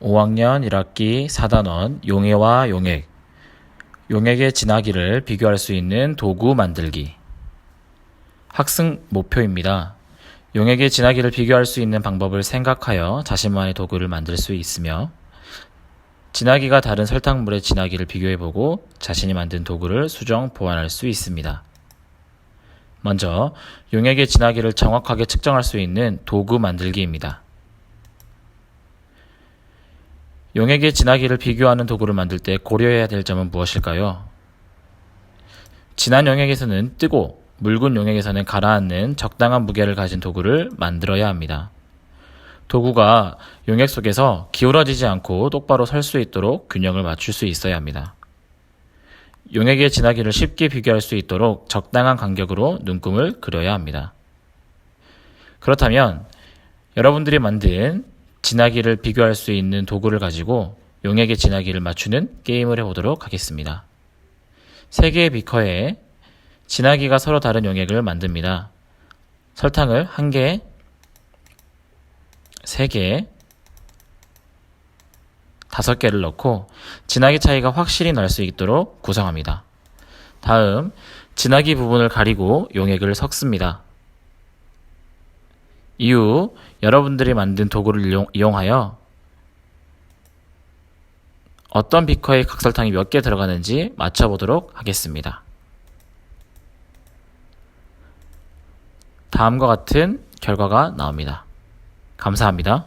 5학년 1학기 4단원 용해와 용액 용액의 진하기를 비교할 수 있는 도구 만들기 학습 목표입니다. 용액의 진하기를 비교할 수 있는 방법을 생각하여 자신만의 도구를 만들 수 있으며 진하기가 다른 설탕물의 진하기를 비교해보고 자신이 만든 도구를 수정 보완할 수 있습니다. 먼저 용액의 진하기를 정확하게 측정할 수 있는 도구 만들기입니다. 용액의 진하기를 비교하는 도구를 만들 때 고려해야 될 점은 무엇일까요? 진한 용액에서는 뜨고 묽은 용액에서는 가라앉는 적당한 무게를 가진 도구를 만들어야 합니다. 도구가 용액 속에서 기울어지지 않고 똑바로 설 수 있도록 균형을 맞출 수 있어야 합니다. 용액의 진하기를 쉽게 비교할 수 있도록 적당한 간격으로 눈금을 그려야 합니다. 그렇다면 여러분들이 만든 진하기를 비교할 수 있는 도구를 가지고 용액의 진하기를 맞추는 게임을 해보도록 하겠습니다. 세 개의 비커에 진하기가 서로 다른 용액을 만듭니다. 설탕을 한 개, 세 개, 다섯 개를 넣고 진하기 차이가 확실히 날 수 있도록 구성합니다. 다음, 진하기 부분을 가리고 용액을 섞습니다. 이후 여러분들이 만든 도구를 이용, 이용 하여 어떤 비커에 각설탕이 몇 개 들어가는지 맞춰보도록 하겠습니다. 다음과 같은 결과가 나옵니다. 감사합니다.